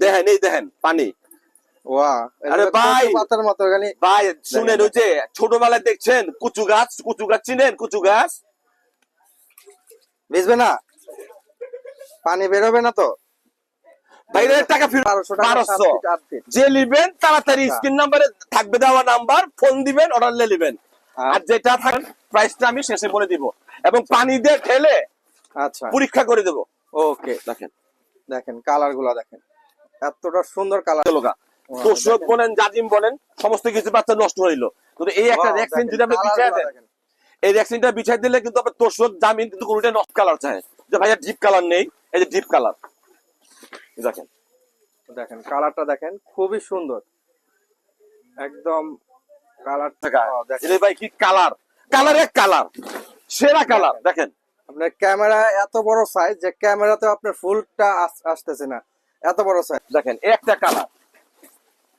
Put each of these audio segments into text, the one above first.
দেখেন এই দেখেন পানি। আরে ভাই! পাতার মতো ভাই শুনেন ওই যে ছোটবেলায় দেখছেন কুচু গাছ? কুচু গাছ চিনেন? কুচু গাছ? না? পানি বেরোবে না তো? টাকা। যে নিবেন তাড়াতাড়ি আচ্ছা। স্ক্রিন নাম্বারে থাকবে দেওয়া নাম্বার ফোন দিবেন অর্ডার নিয়ে নিবেন। আর- যেটা থাকেন প্রাইসটা আমি শেষে বলে দিব। এবং পানি দিয়ে ঢেলে আচ্ছা। পরীক্ষা করে দেবো। ওকে দেখেন। দেখেন কালারগুলা দেখেন। এতটা সুন্দর কালার লোকা তোষক বলেন জাজিম বলেন সমস্ত কিছু বাচ্চা নষ্ট হইল। কিন্তু এই একটা ভ্যাকসিন যদি আপনি বিছাই দেন এই ভ্যাকসিনটা বিছাই দিলে কিন্তু আপনার তোষক জামিন কিন্তু কোনোটা নষ্ট কালার চায়। যে ভাইয়া ডিপ কালার নেই এই যে ডিপ কালার দেখেন। দেখেন কালারটা দেখেন খুবই সুন্দর। একদম কালার এটা ভাই কি কালার কালারে কালার সেরা কালার দেখেন। আপনার ক্যামেরা এত বড় সাইজ যে ক্যামেরাতে আপনার ফুলটা আসতেছে না। এত বড় সাইজ দেখেন একটা কালার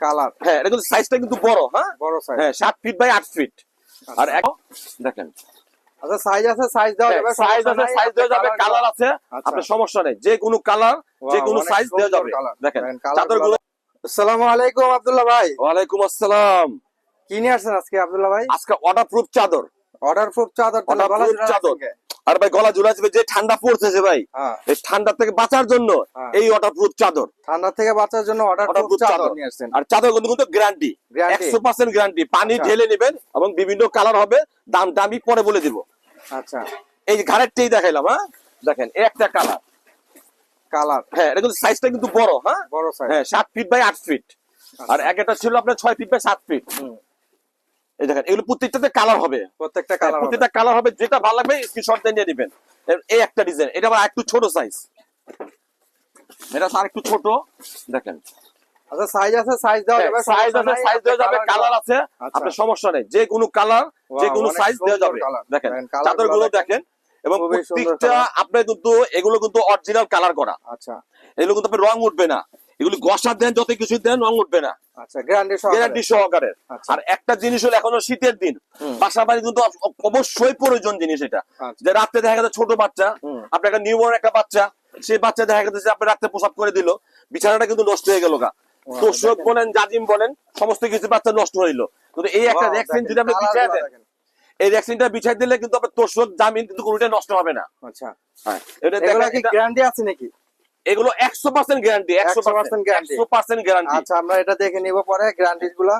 কালার হ্যাঁ এটা কিন্তু সাইজটা কিন্তু বড় হ্যাঁ? বড় সাইজ হ্যাঁ সাত ফিট বাই আট ফিট আর দেখেন। আচ্ছা সাইজ আছে সাইজ দেওয়া যাবে সাইজ সমস্যা আছে সাইজ দেওয়া যাবে কালার আছে আচ্ছা। আপনার সমস্যা নেই। যে কোনো কালার যে কোনো সাইজ দেওয়া যাবে। দেখেন দেখেন, চাদর গুলো- আসসালামু আলাইকুম আব্দুল্লাহ ভাই। ওয়ালাইকুম আসসালাম। কি নিয়ে আসছেন আজকে আব্দুল্লাহ ভাই? আজকে অর্ডার প্রুফ চাদর অর্ডার প্রুফ চাদর। চাদর। আর ভাই গলা ঝুলা যাবে যে ঠান্ডা পড়ছে যে ভাই হ্যাঁ। এই ঠান্ডা থেকে বাঁচার জন্য হ্যাঁ। এই ওয়াটার প্রুফ চাদর। ঠান্ডা থেকে বাঁচার জন্য চাদর চাদর। নিয়ে আসছেন। আর চাদর কিন্তু কিন্তু গ্যারান্টি Guarantee? একশো পার্সেন্ট গ্যারান্টি পানি আচ্ছা। ঢেলে নেবেন এবং বিভিন্ন কালার হবে দাম দামি পরে বলে দিব। আচ্ছা। এই ঘাড়েরটাই দেখাইলাম হ্যাঁ? দেখেন একটা কালার কালার হ্যাঁ এটা কিন্তু সাইজটা কিন্তু বড় হ্যাঁ? বড় সাইজ হ্যাঁ সাত ফিট বাই আট ফিট আর এক একটা ছিল আপনার ছয় ফিট বাই সাত ফিট। এই দেখেন এগুলো প্রত্যেকটাতে কালার হবে। প্রত্যেকটা কালার প্রত্যেকটা কালার হবে যেটা ভালো লাগবে স্ক্রিনশট দিয়ে নিয়ে নেবেন। এই একটা ডিজাইন এটা আবার একটু ছোট সাইজ এটা আর একটু ছোট দেখেন। আচ্ছা সাইজ আছে সাইজ দেওয়া যাবে সাইজ আছে সাইজ দেওয়া যাবে কালার আছে। আপনার সমস্যা নেই যে কোনো কালার যে কোনো সাইজ দেওয়া যাবে দেখেন চাদরগুলো দেখেন। এবং প্রত্যেকটা আপনার কিন্তু এগুলো কিন্তু অরিজিনাল কালার করা। আচ্ছা। এগুলো কিন্তু রং উঠবে না। এগুলো গসা দেন যত কিছু দেন রং উঠবে না। আচ্ছা গ্যারান্টি সহকারে। আচ্ছা। আর একটা জিনিস হলো এখনও শীতের দিন। হুম। বাসা বাড়ি কিন্তু অবশ্যই প্রয়োজন জিনিস এটা। আচ্ছা। যে রাত্রে দেখা গেছে ছোট বাচ্চা আপনার একটা নিউবর্ন একটা বাচ্চা সেই বাচ্চা দেখা গেছে আপনি রাত্রে প্রসাব করে দিল বিছানাটা কিন্তু নষ্ট হয়ে গেল গা। তোষক বলেন জাজিম বলেন সমস্ত কিছু বাচ্চা নষ্ট হয়ে হইল কিন্তু এই একটা ভ্যাকসিন যদি আপনি গুলো দেন এই ভ্যাকসিনটা বিছাই দিলে কিন্তু আপনার তোষক জামিন কিন্তু কোনোটাই নষ্ট হবে না। আচ্ছা। হ্যাঁ এটা- গ্যারান্টি আছে নাকি? এগুলো একশো পার্সেন্ট গ্যারান্টি একশো 100% একশো পার্সেন্ট গ্যারান্টি আচ্ছা আমরা এটা দেখে নিব পরে গ্যারান্টি গুলা।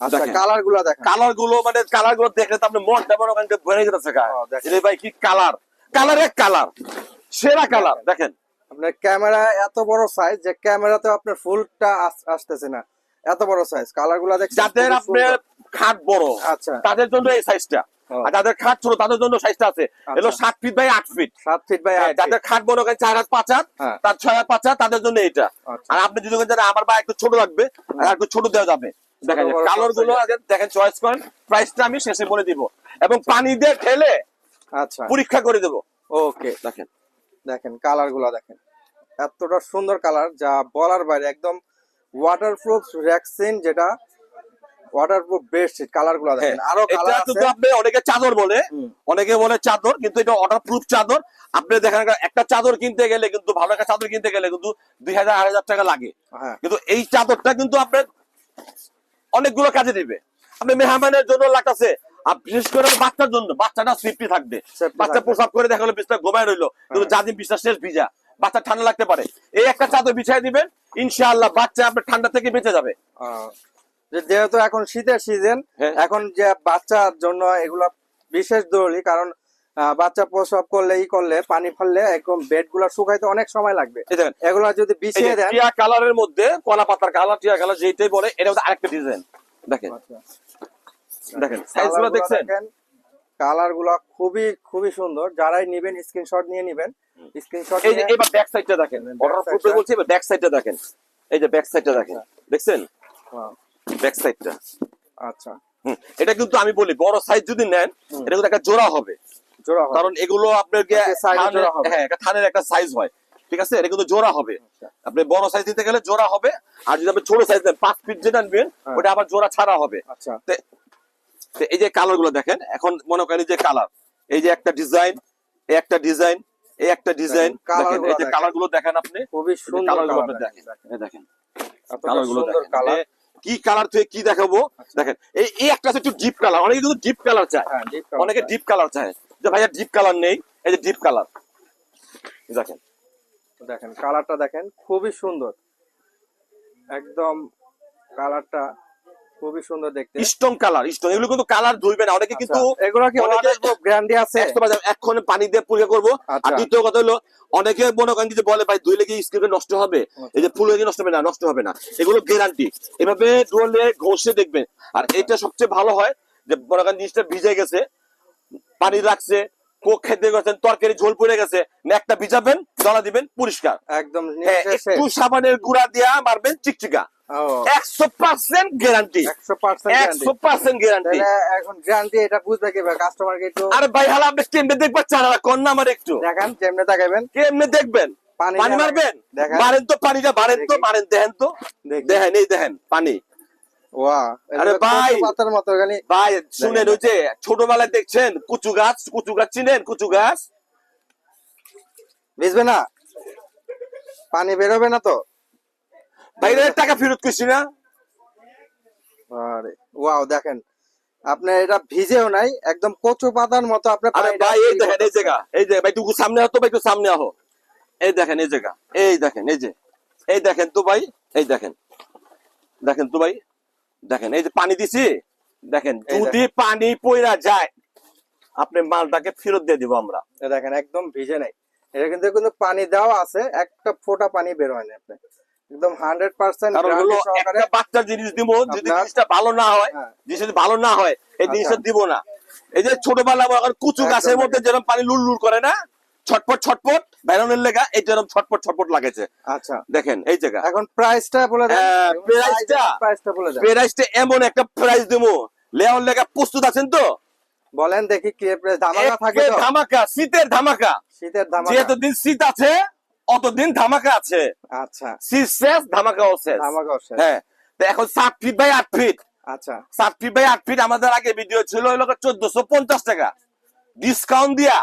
আচ্ছা কালারগুলা দেখেন। কালারগুলো মানে কালারগুলো দেখলে তো আপনার মনটা করেন ভরে যেতেছে গা। ও, দেখেন। এটা ভাই কি কালার কালারে কালার সেরা কালার দেখেন। আপনার ক্যামেরা এত বড় সাইজ যে ক্যামেরাতে আপনার ফুলটা আসতেছে না। এত বড় সাইজ কালারগুলা যাদের আপনার খাট বড় আচ্ছা। তাদের জন্য এই সাইজটা। আর যাদের খাট ছোট তাদের জন্য সাইজটা আছে। আচ্ছা। সাত ফিট বাই আট ফিট সাত ফিট বাই যাদের খাট বড় করেন চার হাত পাঁচ হাত হ্যাঁ। তার ছয় হাত পাঁচ হাত তাদের জন্য এটা আচ্ছা। আর আপনি যদি আমার বা একটু ছোট লাগবে আর একটু ছোট দেওয়া যাবে। দেখেন কালারগুলো দেখেন চয়েস করেন প্রাইসটা আমি শেষে বলে দিব। এবং পানি দিয়ে ঠেলে আচ্ছা। পরীক্ষা করে দেবো। ওকে দেখেন। দেখেন কালারগুলা দেখেন। এতটা সুন্দর কালার যা বলার বাইরে একদম ওয়াটারপ্রুফ ভ্যাকসিন যেটা ওয়াটারপ্রুফ বেডশিট কালারগুলা দেখেন। হ্যাঁ, আরও কালার আছে। কিন্তু আপনি অনেকে চাদর বলে অনেকে বলে চাদর কিন্তু এটা অর্ডার প্রুফ চাদর। আপনি দেখেন একটা চাদর কিনতে গেলে কিন্তু ভালো একটা চাদর কিনতে গেলে কিন্তু দুই হাজার আড়াই হাজার টাকা লাগে। হ্যাঁ। কিন্তু এই চাদরটা কিন্তু আপনার অনেকগুলো কাজে দিবে। আপনি মেহমানের জন্য লাগতেছে আর বিশেষ করে বাচ্চার জন্য। বাচ্চাটা সেফটি থাকবে। বাচ্চা প্রসাব করে দেখা হলো বিছনা ঘুমায় রইল। কিন্তু হ্যাঁ। যাদিন বিছনা শেষ ভিজা বাচ্চা ঠান্ডা লাগতে পারে। এই একটা চাদর বিছাই দিবেন ইনশাআল্লাহ বাচ্চা আপনার ঠান্ডা থেকে বেঁচে যাবে। যে- যেহেতু এখন শীতের সিজন হ্যাঁ। এখন যে বাচ্চার জন্য এগুলা বিশেষ জরুরি কারণ বাচ্চা প্রসব করলে ই করলে পানি ফেললে একদম বেডগুলা শুকাইতে অনেক সময় লাগবে। এগুলা যদি বিছিয়ে দেন টিয়া কালারের মধ্যে কলা পাতার কালার টিয়া কালার যেটাই বলে এটা হচ্ছে আরেকটা ডিজাইন দেখেন। দেখেন সাইজগুলো দেখছেন? কালারগুলা খুবই খুবই সুন্দর। যারাই নিবেন স্ক্রিনশট নিয়ে নিবেন। স্ক্রিনশট এই যে এবার ব্যাক সাইডটা দেখেন। Back অর্ডার টা। বলছি এবার ব্যাক সাইডটা দেখেন। এই যে ব্যাক সাইডটা দেখেন। দেখছেন? ব্যাক সাইডটা আচ্ছা। এটা কিন্তু আমি বলি বড় সাইজ যদি নেন এটা কিন্তু একটা জোড়া হবে। কারণ এগুলো আপনার। হ্যাঁ থানের একটা সাইজ হয়। ঠিক আছে? এটা কিন্তু জোড়া হবে। আচ্ছা। আপনি বড় সাইজ দিতে গেলে জোড়া হবে আর যদি আপনি ছোট সাইজ দেন পাঁচ ফিট যেটা নেবেন হ্যাঁ। ওটা আবার জোড়া ছাড়া হবে। আচ্ছা। এই যে কালারগুলো দেখেন এখন মনে করেন যে কালার এই যে একটা ডিজাইন এই একটা ডিজাইন এই একটা ডিজাইন এই যে কালারগুলো দেখেন আপনি। খুবই সুন্দর কালারগুলো দেখেন। কালারগুলো দেখেন। কি কালার থেকে কি দেখাবো? দেখেন এই এই একটা আছে একটু ডিপ কালার অনেকে কিন্তু ডিপ কালার চায়। হ্যাঁ অনেকে ডিপ কালার চায়। যে ভাইয়া ডিপ কালার নেই এই যে ডিপ কালার দেখেন। দেখেন কালারটা দেখেন খুবই সুন্দর। একদম কালারটা খুবই সুন্দর দেখতে। স্টোন কালার স্টোন এগুলো কিন্তু কালার ধুইবে না অনেকে কিন্তু আচ্ছা, এগুলো কি গ্যারান্টি আছে? এখন পানি দিয়ে পরিষ্কার করব। আর আচ্ছা। দ্বিতীয় কথা হলো অনেকে মনে করেন বলে ভাই ধুইলে কি স্কিন নষ্ট হবে? আচ্ছা। এই যে ফুল নষ্ট হবে না নষ্ট হবে না। এগুলো গ্যারান্টি এভাবে ধুলে ঘষে দেখবেন। আর এটা সবচেয়ে ভালো হয় যে মনে করেন জিনিসটা ভিজে গেছে পানি রাখছে কোক খেতে গেছেন তরকারি ঝোল পড়ে গেছে একটা ভিজাবেন জলা দিবেন পরিষ্কার। একদম হ্যাঁ, একটু সাবানের গুঁড়া দিয়া মারবেন চিকচিকা। একশো পার্সেন্ট গ্যারান্টি একশো পার্সেন্ট গ্যারান্টি এখন গ্যারান্টি এটা বুঝবে কি কাস্টমারকে একটু আরে ভাই হালা আপনি কেমনে দেখবেন চারা কন্যা আমার একটু। দেখান যেমনি তাকাইবেন কেমনে দেখবেন। পানি মারবেন? মারেন তো পানিটা মারেন তো মারেন দেখেন তো। দেখেন এই দেখেন পানি। ওয়া আরে ভাই। পাতার মতো ভাই শুনেন ওই যে ছোটবেলায় দেখছেন কুচু গাছ কুচু গাছ চিনেন? কুচু গাছ? ভিজবে না? পানি বেরোবে না তো? এর টাকা ফেরত করছি না? আরে ওয়াও দেখেন আপনার এটা ভিজেও নাই একদম কচু পাতার মতো আপনার আরে ভাই এই দেখেন এই জায়গা এই যে ভাই সামনে আহো তো ভাই একটু সামনে আহো। এই দেখেন এই জায়গা এই দেখেন এই যে এই দেখেন তো ভাই এই দেখেন দেখেন তো ভাই দেখেন এই যে পানি দিছি দেখেন যদি পানি পইরা যায় আপনি মালটাকে ফেরত দিয়ে দিব আমরা। দেখেন একদম ভিজে নাই। এটা কিন্তু কিন্তু পানি দেওয়া আছে একটা ফোঁটা পানি বের হয় না আপনি একদম কারণ হলো একটা বাচ্চার জিনিস দিব যদি জিনিসটা ভালো না হয় হ্যাঁ। ভালো না হয় এই আচ্ছা। জিনিসটা দিব না। এই যে ছোটবেলা এখন কুচু গাছের মধ্যে যেরকম পানি করে না ছটপট ছটপট বেরোনের লেগা এই যেরকম ছটপট ছটপট লাগেছে। আচ্ছা। দেখেন এই জায়গা। এখন প্রাইসটা বলে দেন। প্রাইসটা? প্রাইসটা বলে দেন। প্রাইসটা এমন একটা প্রাইস দেবো। লেওয়ার লেগা প্রস্তুত আছেন তো? বলেন দেখি কি ধামাকা থাকে ধামাকা শীতের ধামাকা। শীতের ধামাকা। যেতদিন শীত আছে অতদিন ধামাকা আছে। আচ্ছা। শীত শেষ ধামাকাও শেষ। ধামাকা হচ্ছে হ্যাঁ। তো এখন সাত ফিট বাই আট ফিট আচ্ছা। সাত ফিট বাই আট ফিট আমাদের আগে ভিডিও ছিল ওই লোক চোদ্দশো পঞ্চাশ টাকা। ডিসকাউন্ট দিয়া।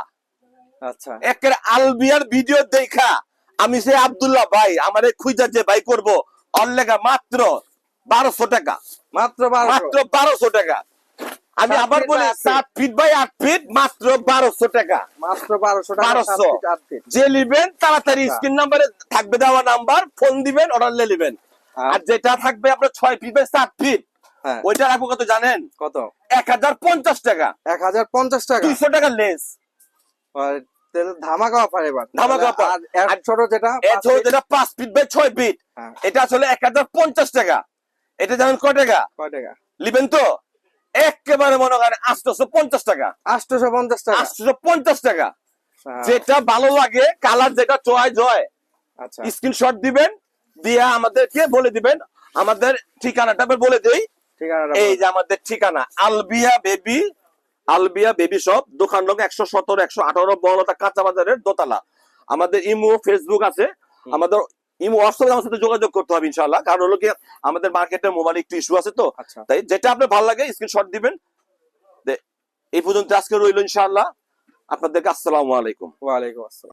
আচ্ছা। একের আলবিয়ার ভিডিও দেখা। আমি সে আব্দুল্লাহ ভাই আমার খুঁজা যে ভাই করব অল্লেগা মাত্র বারোশো টাকা। মাত্র মাত্র বারোশো টাকা। আমি আবার বলি। সাত ফিট বাই আট ফিট মাত্র বারোশো টাকা। মাত্র বারোশো টাকা বারোশো। ফিট, যে নিবেন তাড়াতাড়ি আচ্ছা। স্ক্রিন নাম্বারে থাকবে দেওয়া নাম্বার ফোন দিবেন অর্ডার নিবেন। আর- আর যেটা থাকবে আপনার ছয় ফিট বাই সাত ফিট হ্যাঁ। ওইটা রাখব কত জানেন? কত? এক হাজার পঞ্চাশ টাকা। এক হাজার পঞ্চাশ টাকা? দুইশো টাকা লেস। আর ধামাকা অফার এবার। ধামাকা তাহলে আর ছোট যেটা পাঁচ ছোট যেটা পাঁচ ফিট বাই ছয় ফিট হ্যাঁ, এটা আসলে এক হাজার পঞ্চাশ টাকা। এটা জানেন কয় টাকা? কয় টাকা? লিবেন তো? একেবারে মনে করেন আটশোশো পঞ্চাশ টাকা। আটশোশো পঞ্চাশ টাকা। আটশোশো পঞ্চাশ টাকা। হ্যাঁ, যেটা ভালো লাগে কালার যেটা চয় জয় আচ্ছা। স্ক্রিনশট দিবেন দিয়ে আমাদেরকে বলে দিবেন। আমাদের ঠিকানাটা বলে দেই। এই যে আমাদের ঠিকানা আলবিয়া বেবি আলবিয়া বেবি শপ দোকান নং একশো সতেরো একশো আঠারো বড়লতা কাঁচা বাজারের দোতলা। আমাদের ইমো ফেসবুক আছে। আমাদের ইমো হোয়াটসঅ্যাপে আমার সাথে যোগাযোগ করতে হবে ইনশাল্লাহ কারণ হলো কি আমাদের মার্কেটে মোবাইল একটু ইস্যু আছে তো। আচ্ছা। তাই যেটা আপনার ভালো লাগে স্ক্রিনশট দিবেন। এই পর্যন্ত আজকে রইল ইনশাআল্লাহ। আপনাদেরকে আসসালামু আলাইকুম। ওয়ালাইকুম আসসালাম।